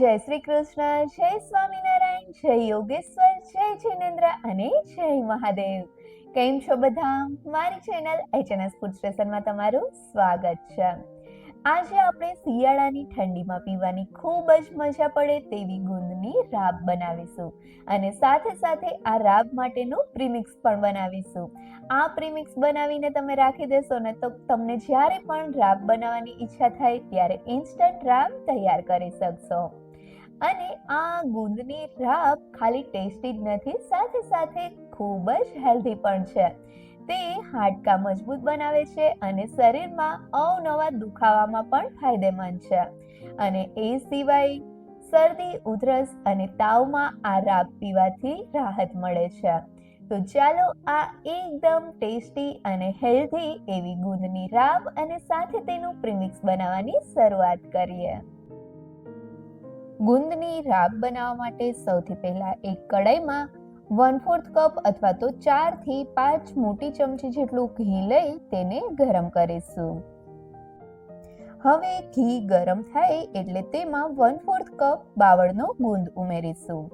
જય શ્રી કૃષ્ણ, જય સ્વામિનારાયણ, જય યોગેશ્વર, જય જિનેન્દ્ર અને જય મહાદેવ. કેમ છો બધા? મારી ચેનલ એચએનએસ ફૂડ સ્ટેશનમાં તમારું સ્વાગત છે. આજે આપણે શિયાળાની ઠંડીમાં પીવાની ખૂબ જ મજા પડે તેવી ગુંદની રાબ બનાવીશું અને સાથે સાથે આ રાબ માટેનું પ્રીમિક્સ પણ બનાવીશું. આ પ્રીમિક્સ બનાવીને તમે રાખી દેશો ને તો તમને જ્યારે પણ રાબ બનાવવાની ઈચ્છા થાય ત્યારે ઇન્સ્ટન્ટ રાબ તૈયાર કરી શકશો. અને આ ગુંદની રાબ ખાલી ટેસ્ટી જ નથી, સાથે સાથે ખૂબ જ હેલ્ધી પણ છે. તે હાડકાં મજબૂત બનાવે છે અને શરીરમાં અવનવા દુખાવામાં પણ ફાયદેમંદ છે. અને એ સિવાય શરદી, ઉધરસ અને તાવમાં આ રાબ પીવાથી રાહત મળે છે. તો ચાલો આ એકદમ ટેસ્ટી અને હેલ્ધી એવી ગુંદની રાબ અને સાથે તેનું પ્રિમિક્સ બનાવવાની શરૂઆત કરીએ. ગુંદની રાબ બનાવવા માટે સૌથી પહેલા એક કડાઈમાં વન ફોર્થ કપ અથવા તો ચારથી પાંચ મોટી ચમચી જેટલું ઘી લઈ તેને ગરમ કરીશું. હવે ઘી ગરમ થાય એટલે તેમાં વન ફોર્થ કપ બાવળનો ગુંદ ઉમેરીશું.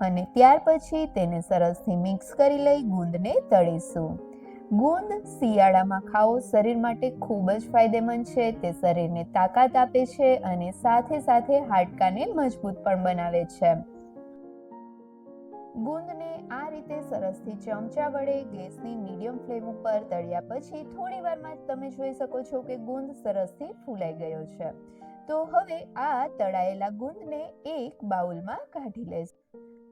અને ત્યાર પછી તેને સરસથી મિક્સ કરી લઈ ગુંદને તળીશું. ગુંદ શિયાળામાં ખાવો શરીર માટે ખૂબ જ ફાયદેમંદ છે. તે શરીરને તાકાત આપે છે અને સાથે સાથે હાડકાને મજબૂત પણ બનાવે છે. ગુંદને આ રીતે સરસથી ચમચા વડે ગેસની મીડિયમ ફ્લેમ ઉપર તળ્યા પછી થોડી વારમાં જ તમે જોઈ શકો છો કે ગુંદ સરસથી ફૂલાઈ ગયો છે. તો હવે આ તળાયેલા ગુંદને એક બાઉલમાં કાઢી લઈશ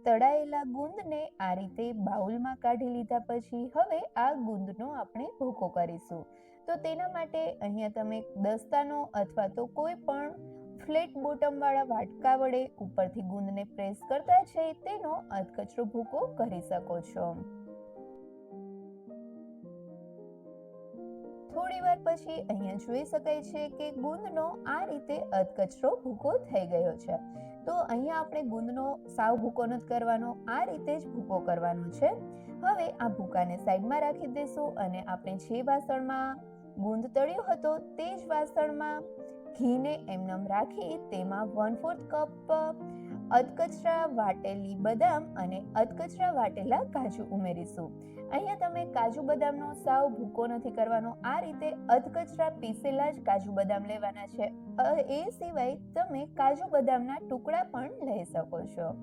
તળાયેલા ગુંદને આ રીતે બાઉલમાં કાઢી લીધા પછી હવે આ ગુંદનો આપણે ભૂકો કરીશું. તો તેના માટે અહીંયા તમે દસ્તાનો અથવા તો કોઈ પણ ફ્લેટ બોટમવાળા વાટકા વડે ઉપરથી ગુંદને પ્રેસ કરતા છે તેનો અધકચરો ભૂકો કરી શકો છો. થોડી વાર પછી અહીંયા જોઈ શકાય છે કે ગુંદનો આ રીતે અધકચરો ભૂકો થઈ ગયો છે. તો અહીંયા આપણે ગુંદનો સાવ ભૂકો નથી કરવાનો, આ રીતે જ ભૂકો કરવાનો છે. હવે આ ભૂકાને સાઈડમાં રાખી દઈશું અને આપણે જે વાસણમાં ગુંદ તળ્યો હતો તે જ વાસણમાં ઘીને એમનેમ રાખી તેમાં વન ફોર્થ કપ અધકચરા વાટેલી બદામ અને અધકચરા વાટેલા કાજુ ઉમેરીશું. અહીંયા તમે કાજુ બદામનો સાવ ભૂકો નથી કરવાનો. આ રીતે અધકચરા પીસેલા જ કાજુ બદામ લેવાના છે. એ સિવાય તમે કાજુ બદામના ટુકડા પણ લઈ શકો છો.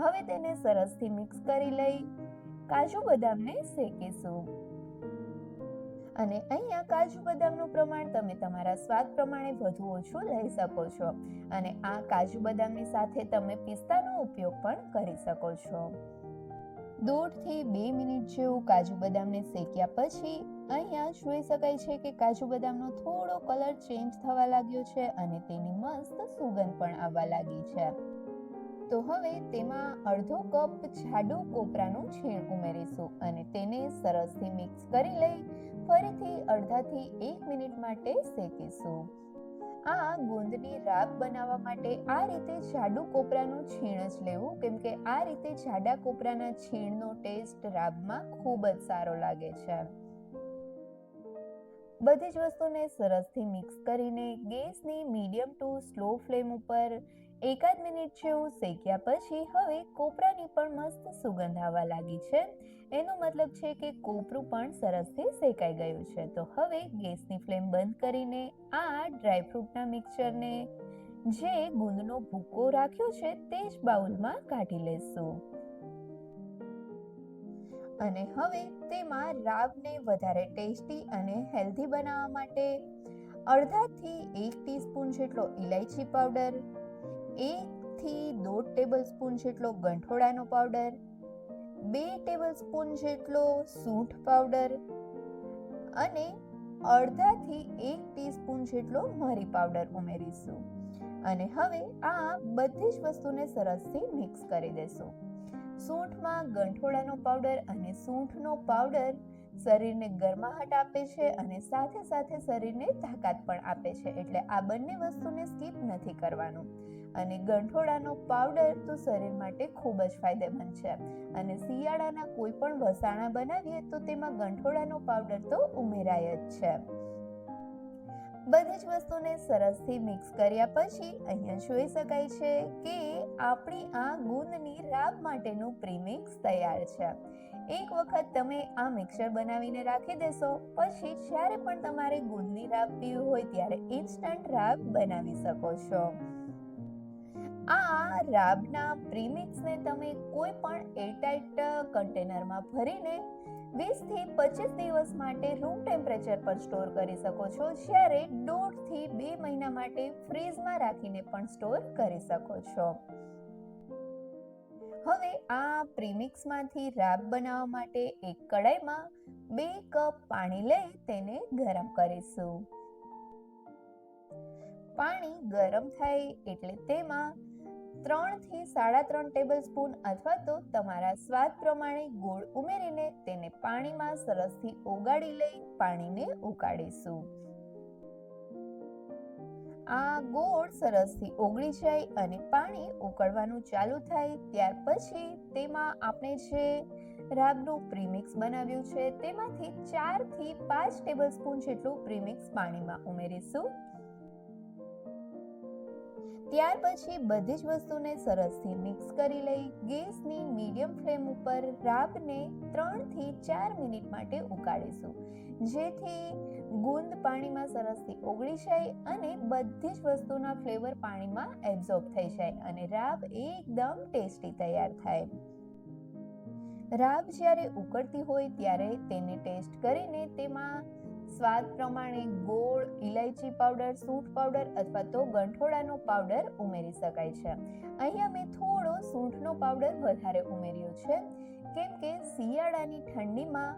હવે તેને સરસથી મિક્સ કરી લઈ કાજુ બદામને શેકીશું. અને અહીંયા કાજુ બદામનું પ્રમાણ તમે તમારા સ્વાદ પ્રમાણે વધુ ઓછું લઈ શકો છો. અને આ કાજુ બદામની સાથે તમે પિસ્તાનો ઉપયોગ પણ કરી શકો છો. દોઢથી બે મિનિટ જેવું કાજુ બદામને શેક્યા પછી અહીંયા જોઈ શકાય છે કે કાજુ બદામનો થોડો કલર ચેન્જ થવા લાગ્યો છે અને તેની મસ્ત સુગંધ પણ આવવા લાગી છે. તો હવે તેમાં અડધો કપ જાડો કોપરાનું છીણ ઉમેરીશું અને તેને સરસથી મિક્સ કરી લઈ ફરીથી અડધાથી એક મિનિટ માટે શેકીશું. આ ગુંદની રાબ બનાવવા માટે આ રીતે જાડું કોપરાનું છીણ જ લેવું, કેમ કે આ રીતે જાડા કોપરાના છીણનો ટેસ્ટ રાબમાં ખૂબ જ સારો લાગે છે. બધી જ વસ્તુને સરસથી મિક્સ કરીને ગેસની મીડિયમ ટુ સ્લો ફ્લેમ ઉપર એકાદ મિનિટ જેવું શેક્યા પછી હવે કોપરાની પણ મસ્ત સુગંધ આવવા લાગી છે. એનો મતલબ છે કે કોપરું પણ સરસથી શેકાઈ ગયું છે. તો હવે ગેસની ફ્લેમ બંધ કરીને આ ડ્રાયફ્રૂટના મિક્સચરને જે ગુંદનો ભૂકો રાખ્યો છે તે જ બાઉલમાં કાઢી લેશું. અને હવે તેમાં રાબને વધારે ટેસ્ટી અને હેલ્ધી બનાવવા માટે અડધાથી એક ટીસ્પૂન જેટલો ઇલાયચી પાવડર એકથી દોઢ ટેબલ સ્પૂન જેટલો ગંઠોડાનો પાવડર, બે ટેબલ સ્પૂન જેટલો સૂંઠ પાવડર અને અડધાથી એક ટીસ્પૂન જેટલો મરી પાવડર ઉમેરીશું. અને હવે આ બધી જ વસ્તુને સરસથી મિક્સ કરી દેશું. સૂંઠમાં ગંઠોડાનો પાવડર અને સૂંઠનો પાવડર શરીરને ગરમાહટ આપે છે અને સાથે સાથે શરીરને તાકાત પણ આપે છે. એટલે આ બંને વસ્તુને સ્કીપ નથી કરવાનું. અને ગંઠોડાનો પાવડર તો શરીર માટે ખૂબ જ ફાયદેમંદ છે. અને શિયાળાના કોઈ પણ વસાણા બનાવીએ તો તેમાં ગંઠોડાનો પાવડર તો ઉમેરાય જ છે. બધી જ વસ્તુને સરસથી મિક્સ કર્યા પછી અહીંયા જોઈ શકાય છે કે આપણી આ ગુંદની રાબ માટેનું પ્રીમિક્સ તૈયાર છે. એક વખત તમે આ મિક્સર બનાવીને રાખી દેશો, પછી જ્યારે પણ તમારે ગુંદની રાબ પીવી હોય ત્યારે ઇન્સ્ટન્ટ રાબ બનાવી શકો છો. આ રાબના પ્રીમિક્સને તમે કોઈ પણ એરટાઇટ કન્ટેનરમાં ભરીને વીસથી પચીસ દિવસ માટે રૂમ ટેમ્પરેચર પર સ્ટોર કરી શકો છો. જ્યારે દોઢથી બે મહિના માટે ફ્રીઝમાં રાખીને પણ સ્ટોર કરી શકો છો. હવે આ પ્રીમિક્સમાંથી રાબ બનાવવા માટે એક કડાઈમાં બે કપ પાણી લઈ તેને ગરમ કરીશું. પાણી ગરમ થાય એટલે તેમાં ત્રણથી સાડા ત્રણ ટેબલ સ્પૂન અથવા તો તમારા સ્વાદ પ્રમાણે ગોળ ઉમેરીને તેને પાણીમાં સરસથી ઓગાળી લઈ પાણીને ઉકાળીશું. આ ગોળ સરસથી ઓગળી જાય અને પાણી ઉકળવાનું ચાલુ થાય ત્યાર પછી તેમાં આપણે જે રાબનું પ્રીમિક્સ બનાવ્યું છે તેમાંથી ચારથી પાંચ ટેબલ સ્પૂન જેટલું પ્રીમિક્સ પાણીમાં ઉમેરીશું. ત્યાર પછી બધી જ વસ્તુને સરસથી મિક્સ કરી લઈ ગેસની મીડિયમ ફ્લેમ ઉપર રાબને ત્રણથી ચાર મિનિટ માટે ઉકાળીશું. જેથી ગુંદ પાણીમાં સરસથી ઓગળી જાય અને બધી જ વસ્તુના ફ્લેવર પાણીમાં એબ્ઝોર્બ થઈ જાય અને રાબ એકદમ ટેસ્ટી તૈયાર થાય. રાબ જ્યારે ઉકળતી હોય ત્યારે તેને ટેસ્ટ કરીને તેમાં સ્વાદ પ્રમાણે ગોળ ઇલાયચી પાવડર સૂંઠ પાવડર અથવા તો ગંઠોડાનો પાવડર ઉમેરી શકાય છે. અહીંયા મેં થોડો સૂંઠનો પાવડર વધારે ઉમેર્યો છે. કેમ કે શિયાળાની ઠંડીમાં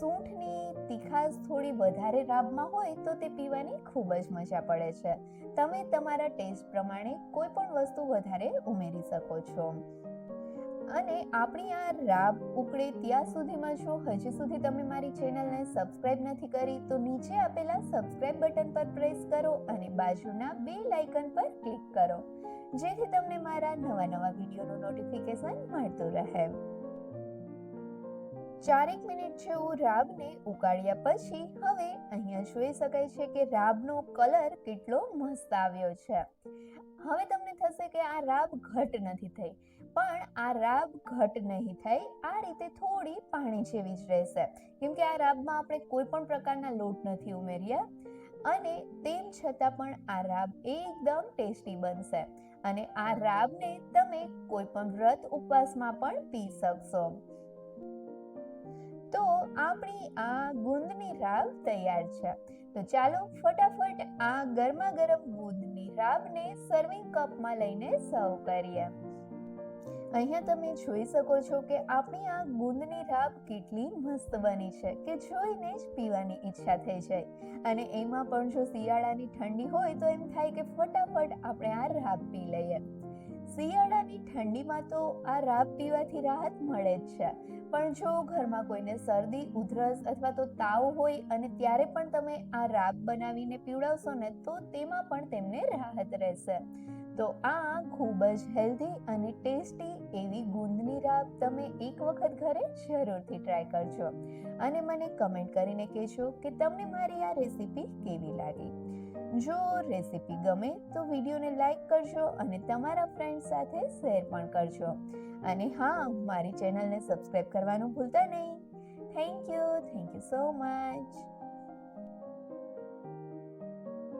સૂંઠની તીખાશ થોડી વધારે રાબમાં હોય તો તે પીવાની ખૂબ જ મજા પડે છે. તમે તમારા ટેસ્ટ પ્રમાણે કોઈ પણ વસ્તુ વધારે ઉમેરી શકો છો. અને આપણી આ રાબ ઉકળે ત્યાં સુધીમાં જો હજી સુધી તમે મારી ચેનલને સબસ્ક્રાઇબ નથી કરી, તો નીચે આપેલા સબસ્ક્રાઇબ બટન પર પ્રેસ કરો અને બાજુના બે લાઇકન પર ક્લિક કરો. જેથી તમને મારા નવા નવા વિડીયોનું નોટિફિકેશન મળતું રહે. ચારેક મિનિટ જેવું રાબને ઉકાળ્યા પછી હવે અહીંયા જોઈ શકાય છે કે રાબનો કલર કેટલો મસ્ત આવ્યો છે. હવે તમને થશે કે આ રાબ ઘટ નથી થઈ. પણ આ રાબ ઘટ નહીં થાય આ રીતે થોડી પાણી જેવી જ રહેશે. કેમ કે આ રાબમાં આપણે કોઈ પણ પ્રકારના લોટ નથી ઉમેર્યા અને તેમ છતાં પણ આ રાબ એકદમ ટેસ્ટી બનશે. અને આ રાબને તમે કોઈ પણ વ્રત ઉપવાસમાં પણ પી શકશો. તો આપણી આ ગુંદની રાબ તૈયાર છે. તો ચાલો ફટાફટ આ ગરમા ગરમ ગુંદની રાબને સર્વિંગ કપમાં લઈને સર્વ કરીએ. અહીંયા તમે જોઈ શકો છો કે આપણી આ ગુંદની રાબ કેટલી મસ્ત બની છે કે જોઈને જ પીવાની ઈચ્છા થઈ જાય. અને એમાં પણ જો શિયાળાની ઠંડી હોય તો એમ થાય કે ફટાફટ આપણે આ રાબ પી લઈએ. શિયાળાની ઠંડીમાં તો આ રાબ પીવાથી રાહત મળે જ છે. પણ જો ઘરમાં કોઈને શરદી, ઉધરસ અથવા તો તાવ હોય અને ત્યારે પણ તમે આ રાબ બનાવીને પીવડાવશો ને તો તેમાં પણ તેમને રાહત રહેશે. તો આ ખૂબ જ હેલ્ધી અને ટેસ્ટી એવી ગુંદની રાબ તમે એક વખત ઘરે જરૂરથી ટ્રાય કરજો. અને મને કમેન્ટ કરીને કહેજો કે તમને મારી આ રેસીપી કેવી લાગી? જો રેસીપી ગમે તો વિડીયોને લાઈક કરજો અને તમારા ફ્રેન્ડ સાથે શેર પણ કરજો. અને હા, મારી ચેનલને સબસ્ક્રાઈબ કરવાનું ભૂલતા નહીં. Thank you thank you so much